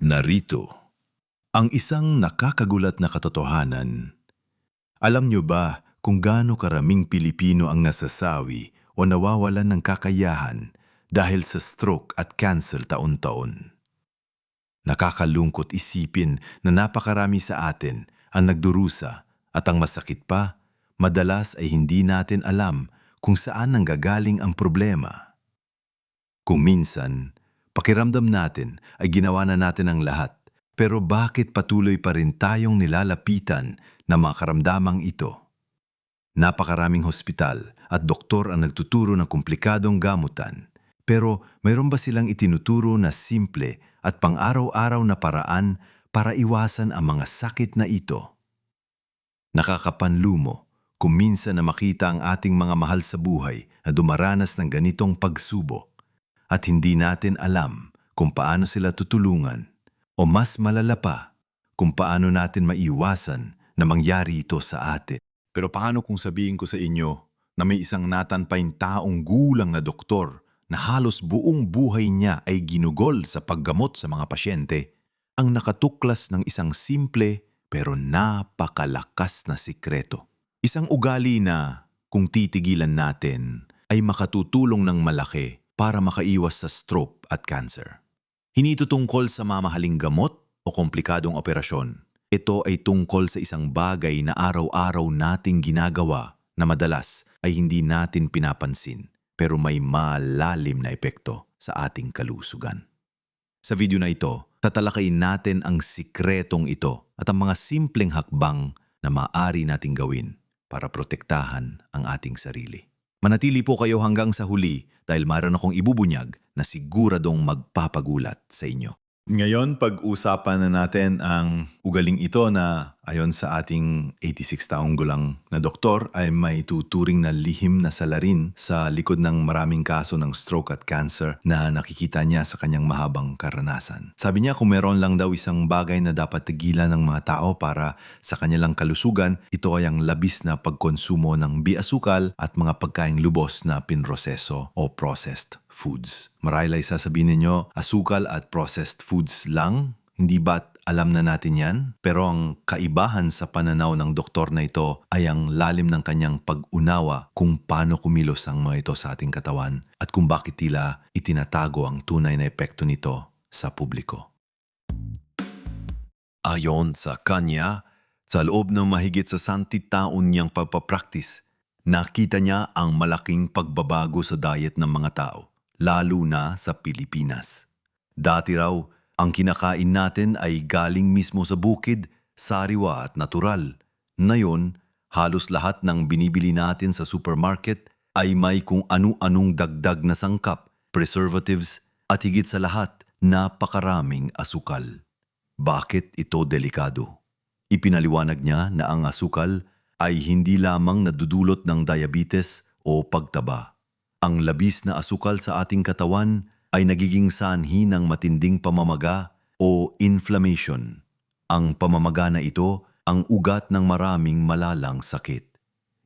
Narito, ang isang nakakagulat na katotohanan. Alam nyo ba kung gaano karaming Pilipino ang nasasawi o nawawalan ng kakayahan dahil sa stroke at cancer taon-taon? Nakakalungkot isipin na napakarami sa atin ang nagdurusa at ang masakit pa, madalas ay hindi natin alam kung saan nanggagaling ang problema. Kung minsan, pakiramdam natin ay ginawa na natin ang lahat, pero bakit patuloy pa rin tayong nilalapitan ng mga karamdamang ito? Napakaraming hospital at doktor ang nagtuturo ng komplikadong gamutan, pero mayroon ba silang itinuturo na simple at pang-araw-araw na paraan para iwasan ang mga sakit na ito? Nakakapanlumo kung minsan na makita ang ating mga mahal sa buhay na dumaranas ng ganitong pagsubok at hindi natin alam kung paano sila tutulungan o mas malala pa kung paano natin maiwasan na mangyari ito sa atin. Pero paano kung sabihin ko sa inyo na may isang natanpaing taong gulang na doktor na halos buong buhay niya ay ginugol sa paggamot sa mga pasyente ang nakatuklas ng isang simple pero napakalakas na sikreto. Isang ugali na kung titigilan natin ay makatutulong ng malaki para makaiwas sa stroke at cancer. Hindi ito tungkol sa mamahaling gamot o komplikadong operasyon. Ito ay tungkol sa isang bagay na araw-araw nating ginagawa na madalas ay hindi natin pinapansin pero may malalim na epekto sa ating kalusugan. Sa video na ito, tatalakayin natin ang sikretong ito at ang mga simpleng hakbang na maaari nating gawin para protektahan ang ating sarili. Manatili po kayo hanggang sa huli dahil mayroon akong ibubunyag na siguradong magpapagulat sa inyo. Ngayon, pag-usapan na natin ang ugaling ito na ayon sa ating 86 taong gulang na doktor ay may tuturing na lihim na salarin sa likod ng maraming kaso ng stroke at cancer na nakikita niya sa kanyang mahabang karanasan. Sabi niya kung meron lang daw isang bagay na dapat tigilan ng mga tao para sa kanilang kalusugan, ito ay ang labis na pagkonsumo ng biasukal at mga pagkaing lubos na pinroseso o processed foods. Marahil ay sasabihin ninyo, asukal at processed foods lang? Hindi ba't alam na natin yan? Pero ang kaibahan sa pananaw ng doktor na ito ay ang lalim ng kanyang pag-unawa kung paano kumilos ang mga ito sa ating katawan at kung bakit tila itinatago ang tunay na epekto nito sa publiko. Ayon sa kanya, sa loob ng mahigit sa santi taon niyang pagpapraktis, nakita niya ang malaking pagbabago sa diet ng mga tao lalo na sa Pilipinas. Dati raw, ang kinakain natin ay galing mismo sa bukid, sariwa at natural. Ngayon, halos lahat ng binibili natin sa supermarket ay may kung anu-anong dagdag na sangkap, preservatives at higit sa lahat, napakaraming asukal. Bakit ito delikado? Ipinaliwanag niya na ang asukal ay hindi lamang nadudulot ng diabetes o pagtaba ang labis na asukal sa ating katawan ay nagiging sanhi ng matinding pamamaga o inflammation. Ang pamamaga na ito ang ugat ng maraming malalang sakit.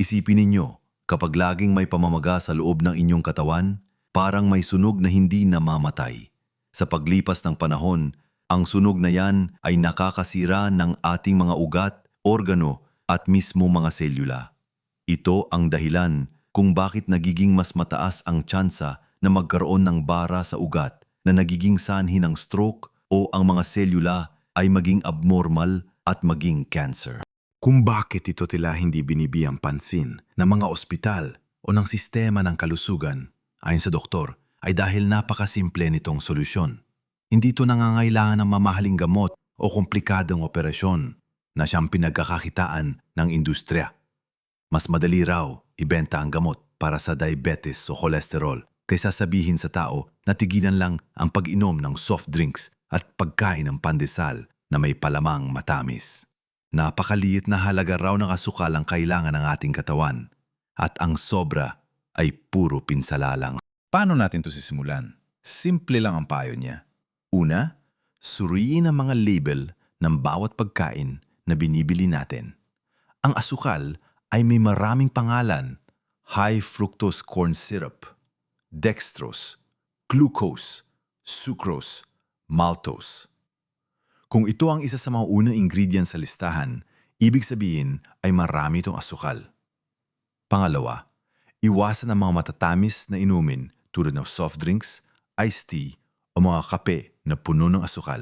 Isipin ninyo, kapag laging may pamamaga sa loob ng inyong katawan, parang may sunog na hindi namamatay. Sa paglipas ng panahon, ang sunog na yan ay nakakasira ng ating mga ugat, organo at mismo mga selula. Ito ang dahilan kung bakit nagiging mas mataas ang tsansa na magkaroon ng bara sa ugat na nagiging sanhi ng stroke o ang mga selula ay maging abnormal at maging cancer. Kung bakit ito tila hindi binibiyang pansin ng mga ospital o ng sistema ng kalusugan, ayon sa doktor, ay dahil napakasimple nitong solusyon. Hindi ito nangangailangan ng mamahaling gamot o komplikadong operasyon na siyang pinagkakakitaan ng industriya. Mas madali raw ibenta ang gamot para sa diabetes o cholesterol kaysa sabihin sa tao na tigilan lang ang pag-inom ng soft drinks at pagkain ng pandesal na may palamang matamis. Napakaliit na halaga raw ng asukal ang kailangan ng ating katawan at ang sobra ay puro pinsalalang. Paano natin to sisimulan? Simple lang ang payo niya. Una, suriin ang mga label ng bawat pagkain na binibili natin. Ang asukal ay may maraming pangalan. High fructose corn syrup, dextrose, glucose, sucrose, maltose. Kung ito ang isa sa mga unang ingredients sa listahan, ibig sabihin ay marami itong asukal. Pangalawa, iwasan ang mga matatamis na inumin tulad ng soft drinks, iced tea o mga kape na puno ng asukal.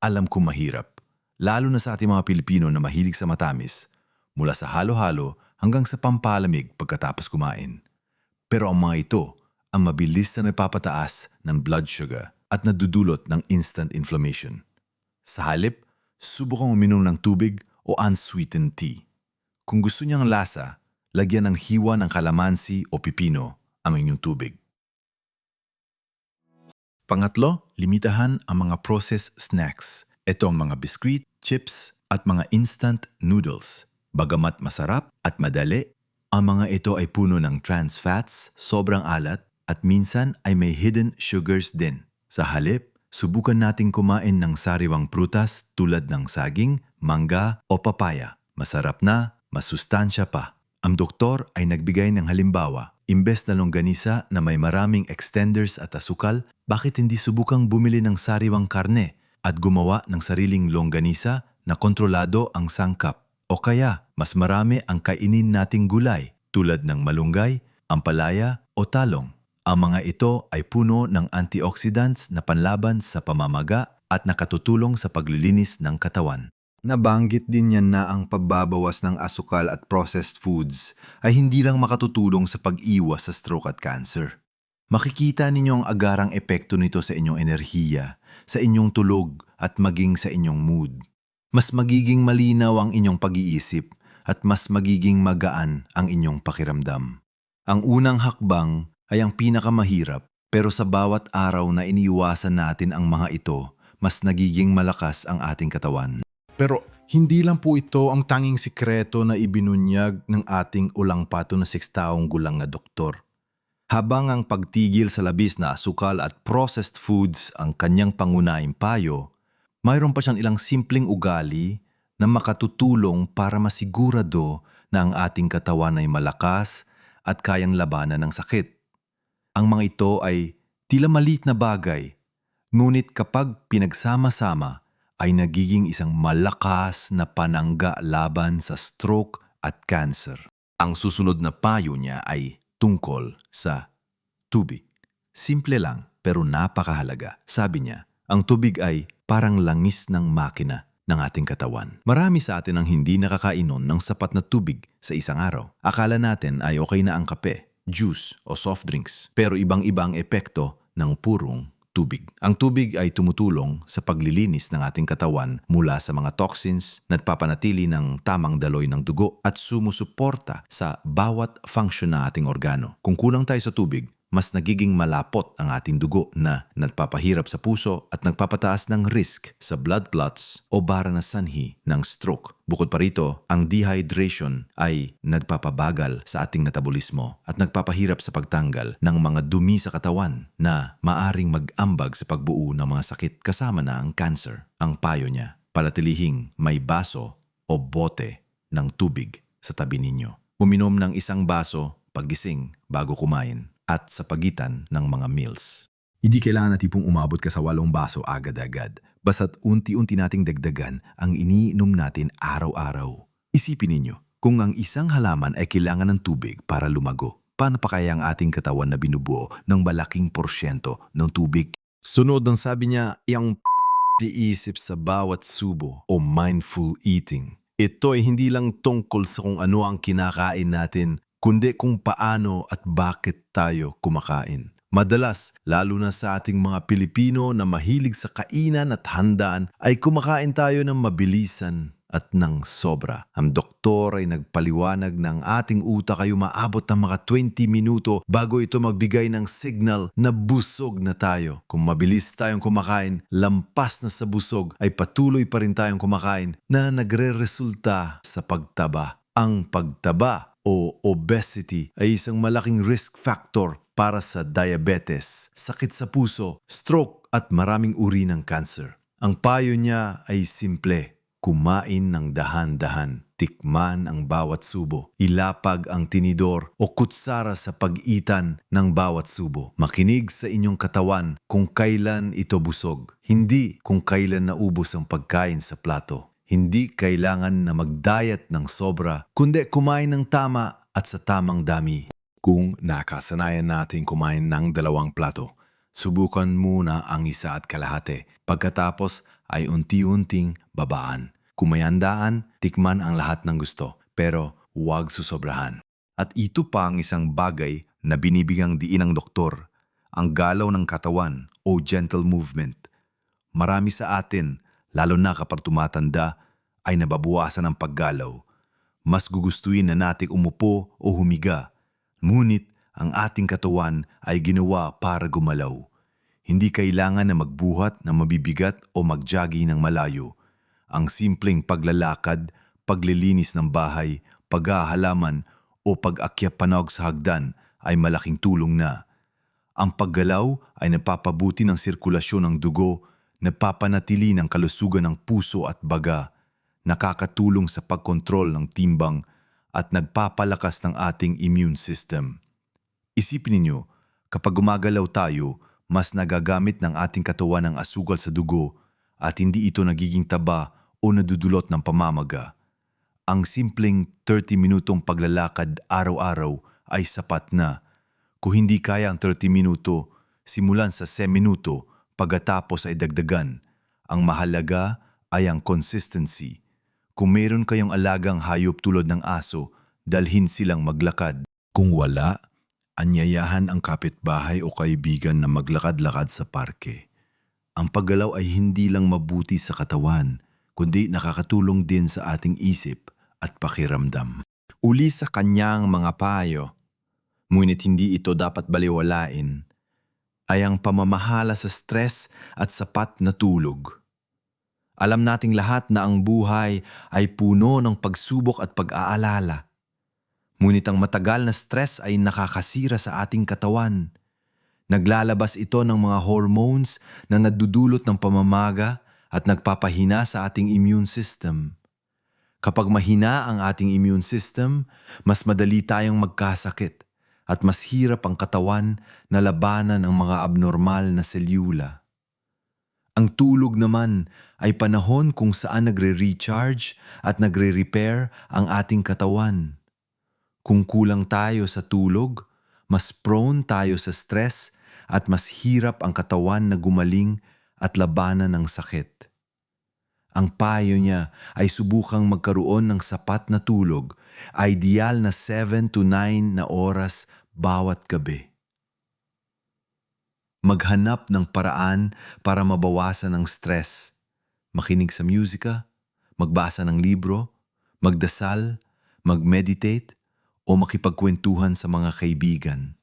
Alam kong mahirap, lalo na sa ating mga Pilipino na mahilig sa matamis, mula sa halo-halo hanggang sa pampalamig pagkatapos kumain. Pero ang mga ito ang mabilis na nagpapataas ng blood sugar at nadudulot ng instant inflammation. Sa halip, subukang uminom ng tubig o unsweetened tea. Kung gusto niyang lasa, lagyan ng hiwa ng kalamansi o pipino ang inyong tubig. Pangatlo, limitahan ang mga processed snacks. Ito ang mga biscuit, chips, at mga instant noodles. Bagamat masarap at madali, ang mga ito ay puno ng trans fats, sobrang alat, at minsan ay may hidden sugars din. Sa halip, subukan nating kumain ng sariwang prutas tulad ng saging, mangga o papaya. Masarap na, masustansya pa. Ang doktor ay nagbigay ng halimbawa, imbes na longganisa na may maraming extenders at asukal, bakit hindi subukang bumili ng sariwang karne at gumawa ng sariling longganisa na kontrolado ang sangkap? O kaya, mas marami ang kainin nating gulay tulad ng malunggay, ampalaya o talong. Ang mga ito ay puno ng antioxidants na panlaban sa pamamaga at nakatutulong sa paglilinis ng katawan. Nabanggit din niya na ang pagbabawas ng asukal at processed foods ay hindi lang makatutulong sa pag-iwas sa stroke at cancer. Makikita ninyo ang agarang epekto nito sa inyong enerhiya, sa inyong tulog at maging sa inyong mood. Mas magiging malinaw ang inyong pag-iisip at mas magiging magaan ang inyong pakiramdam. Ang unang hakbang ay ang pinakamahirap pero sa bawat araw na iniiwasan natin ang mga ito, mas nagiging malakas ang ating katawan. Pero hindi lang po ito ang tanging sikreto na ibinunyag ng ating ulang pato na 6 taong gulang na doktor. Habang ang pagtigil sa labis na asukal at processed foods ang kanyang pangunahing payo, mayroon pa siyang ilang simpleng ugali na makatutulong para masigurado na ang ating katawan ay malakas at kayang labanan ng sakit. Ang mga ito ay tila maliit na bagay, ngunit kapag pinagsama-sama ay nagiging isang malakas na panangga laban sa stroke at cancer. Ang susunod na payo niya ay tungkol sa tubig. Simple lang pero napakahalaga. Sabi niya, ang tubig ay parang langis ng makina ng ating katawan. Marami sa atin ang hindi nakakainom ng sapat na tubig sa isang araw. Akala natin ay okay na ang kape, juice o soft drinks. Pero ibang-iba ang epekto ng purong tubig. Ang tubig ay tumutulong sa paglilinis ng ating katawan mula sa mga toxins, nagpapanatili ng tamang daloy ng dugo at sumusuporta sa bawat function ng ating organo. Kung kulang tayo sa tubig, mas nagiging malapot ang ating dugo na nagpapahirap sa puso at nagpapataas ng risk sa blood clots o bara na sanhi ng stroke. Bukod pa rito, ang dehydration ay nagpapabagal sa ating metabolismo at nagpapahirap sa pagtanggal ng mga dumi sa katawan na maaring mag-ambag sa pagbuo ng mga sakit kasama na ang cancer. Ang payo niya, palatilihing may baso o bote ng tubig sa tabi ninyo. Uminom ng isang baso pagising bago kumain at sa pagitan ng mga meals. Hindi kailangan na tipong umabot ka sa walong baso agad-agad. Basta't unti-unti nating dagdagan ang iniinom natin araw-araw. Isipin ninyo, kung ang isang halaman ay kailangan ng tubig para lumago, paano pa kaya ang ating katawan na binubuo ng malaking porsyento ng tubig? Sunod ang sabi niya, yung iisip sa bawat subo o mindful eating. Ito ay hindi lang tungkol sa kung ano ang kinakain natin, kundi kung paano at bakit tayo kumakain. Madalas, lalo na sa ating mga Pilipino na mahilig sa kainan at handaan, ay kumakain tayo ng mabilisan at ng sobra. Ang doktor ay nagpaliwanag ng ating utak ay umaabot ng mga 20 minuto bago ito magbigay ng signal na busog na tayo. Kung mabilis tayong kumakain, lampas na sa busog, ay patuloy pa rin tayong kumakain na nagre-resulta sa pagtaba. Ang pagtaba o obesity ay isang malaking risk factor para sa diabetes, sakit sa puso, stroke at maraming uri ng cancer. Ang payo niya ay simple. Kumain ng dahan-dahan, tikman ang bawat subo, ilapag ang tinidor o kutsara sa pag-itan ng bawat subo. Makinig sa inyong katawan kung kailan ito busog, hindi kung kailan naubos ang pagkain sa plato. Hindi kailangan na mag-diet ng sobra, kundi kumain ng tama at sa tamang dami. Kung nakasanayan natin kumain ng dalawang plato, subukan muna ang isa at kalahati. Pagkatapos ay unti-unting babaan. Kung may handaan, tikman ang lahat ng gusto, pero huwag susobrahan. At ito pa ang isang bagay na binibigang diin ng doktor, ang galaw ng katawan o gentle movement. Marami sa atin, lalo na kapag tumatanda, ay nababawasan ng paggalaw. Mas gugustuhin na nating umupo o humiga. Ngunit ang ating katawan ay ginawa para gumalaw. Hindi kailangan na magbuhat na mabibigat o magjagi ng malayo. Ang simpleng paglalakad, paglilinis ng bahay, paghahalaman o pag-akyat panog sa hagdan ay malaking tulong na. Ang paggalaw ay napapabuti ng sirkulasyon ng dugo, napapanatili ng kalusugan ng puso at baga, nakakatulong sa pagkontrol ng timbang at nagpapalakas ng ating immune system. Isipin ninyo, kapag gumagalaw tayo, mas nagagamit ng ating katawan ng asukal sa dugo at hindi ito nagiging taba o nadudulot ng pamamaga. Ang simpleng 30 minutong paglalakad araw-araw ay sapat na. Kung hindi kaya ang 30 minuto, simulan sa 10 minuto pagkatapos ay dagdagan. Ang mahalaga ay ang consistency. Kung meron kayong alagang hayop tulad ng aso, dalhin silang maglakad. Kung wala, anyayahan ang kapitbahay o kaibigan na maglakad-lakad sa parke. Ang paggalaw ay hindi lang mabuti sa katawan, kundi nakakatulong din sa ating isip at pakiramdam. Uli sa kanyang mga payo, ngunit hindi ito dapat baliwalain, ay ang pamamahala sa stress at sapat na tulog. Alam nating lahat na ang buhay ay puno ng pagsubok at pag-aalala. Ngunit ang matagal na stress ay nakakasira sa ating katawan. Naglalabas ito ng mga hormones na nadudulot ng pamamaga at nagpapahina sa ating immune system. Kapag mahina ang ating immune system, mas madali tayong magkasakit at mas hirap ang katawan na labanan ang mga abnormal na selyula. Ang tulog naman ay panahon kung saan nagre-recharge at nagre-repair ang ating katawan. Kung kulang tayo sa tulog, mas prone tayo sa stress at mas hirap ang katawan na gumaling at labanan ng sakit. Ang payo niya ay subukang magkaroon ng sapat na tulog, ideal na 7 to 9 na oras bawat gabi. Maghanap ng paraan para mabawasan ang stress. Makinig sa musika, magbasa ng libro, magdasal, mag-meditate, o makipagkwentuhan sa mga kaibigan.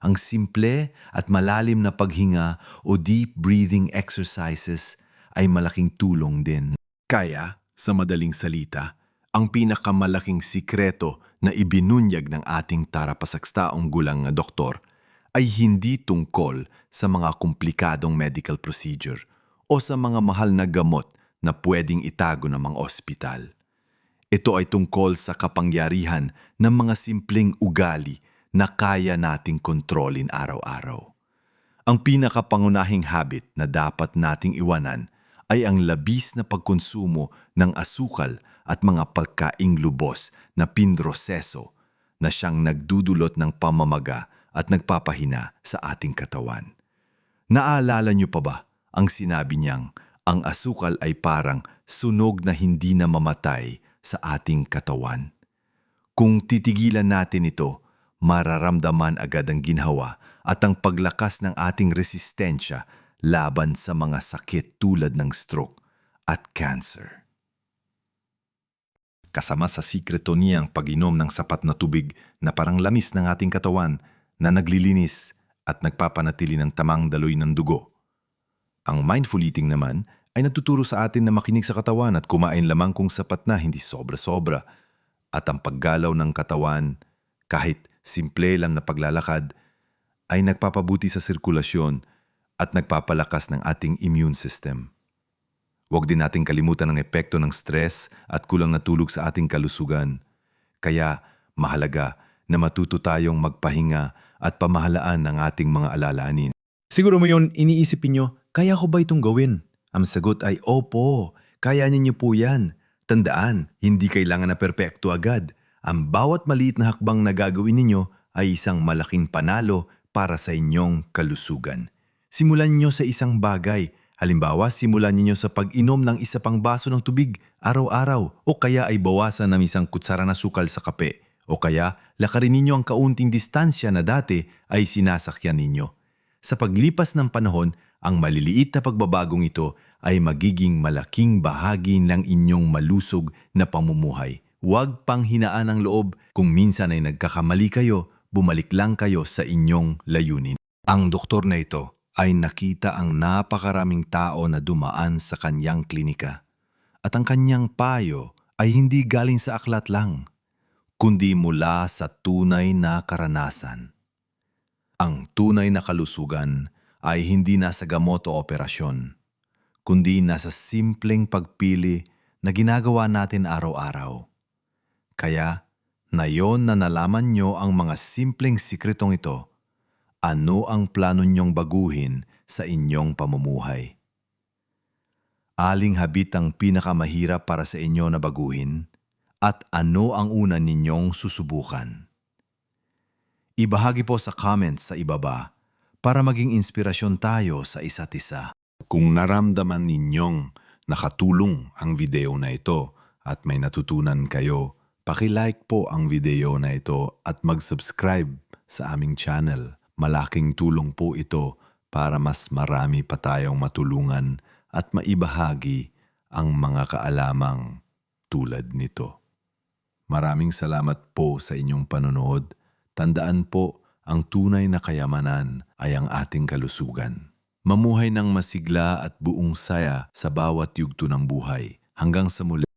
Ang simple at malalim na paghinga o deep breathing exercises ay malaking tulong din. Kaya, sa madaling salita, ang pinakamalaking sikreto na ibinunyag ng ating tarapasakstaong gulang na doktor ay hindi tungkol sa mga komplikadong medical procedure o sa mga mahal na gamot na pwedeng itago ng mga ospital. Ito ay tungkol sa kapangyarihan ng mga simpleng ugali na kaya nating kontrolin araw-araw. Ang pinakapangunahing habit na dapat nating iwanan ay ang labis na pagkonsumo ng asukal at mga pagkaing lubos na pinroseso na siyang nagdudulot ng pamamaga at nagpapahina sa ating katawan. Naalala niyo pa ba ang sinabi niyang ang asukal ay parang sunog na hindi na mamatay sa ating katawan? Kung titigilan natin ito, mararamdaman agad ang ginhawa at ang paglakas ng ating resistensya laban sa mga sakit tulad ng stroke at cancer. Kasama sa sikreto niya ang pag-inom ng sapat na tubig na parang lamis ng ating katawan na naglilinis at nagpapanatili ng tamang daloy ng dugo. Ang mindful eating naman ay natuturo sa atin na makinig sa katawan at kumain lamang kung sapat na hindi sobra-sobra. At ang paggalaw ng katawan, kahit simple lang na paglalakad, ay nagpapabuti sa sirkulasyon at nagpapalakas ng ating immune system. Huwag din nating kalimutan ang epekto ng stress at kulang na tulog sa ating kalusugan. Kaya mahalaga na matuto tayong magpahinga at pamahalaan ang ating mga alalahanin. Siguro mo yun, iniisipin nyo, kaya ko ba itong gawin? Ang sagot ay, opo, kaya ninyo po yan. Tandaan, hindi kailangan na perpekto agad. Ang bawat maliit na hakbang na gagawin ninyo ay isang malaking panalo para sa inyong kalusugan. Simulan ninyo sa isang bagay. Halimbawa, simulan ninyo sa pag-inom ng isa pang baso ng tubig araw-araw o kaya ay bawasan ng isang kutsara na sukal sa kape. O kaya, lakarin ninyo ang kaunting distansya na dati ay sinasakyan ninyo. Sa paglipas ng panahon, ang maliliit na pagbabagong ito ay magiging malaking bahagi ng inyong malusog na pamumuhay. Huwag pang hinaan ang loob kung minsan ay nagkakamali kayo, bumalik lang kayo sa inyong layunin. Ang doktor na ito ay nakita ang napakaraming tao na dumaan sa kanyang klinika. At ang kanyang payo ay hindi galing sa aklat lang, kundi mula sa tunay na karanasan. Ang tunay na kalusugan ay hindi nasa gamot o operasyon, kundi nasa simpleng pagpili na ginagawa natin araw-araw. Kaya, nayon na nalaman nyo ang mga simpleng sikretong ito, ano ang plano nyong baguhin sa inyong pamumuhay? Aling habit ang pinakamahirap para sa inyo na baguhin? At ano ang una ninyong susubukan? Ibahagi po sa comments sa ibaba para maging inspirasyon tayo sa isa't isa. Kung naramdaman ninyong nakatulong ang video na ito at may natutunan kayo, pakilike po ang video na ito at mag-subscribe sa aming channel. Malaking tulong po ito para mas marami pa tayong matulungan at maibahagi ang mga kaalamang tulad nito. Maraming salamat po sa inyong panonood. Tandaan po, ang tunay na kayamanan ay ang ating kalusugan. Mamuhay ng masigla at buong saya sa bawat yugto ng buhay. Hanggang sa muli.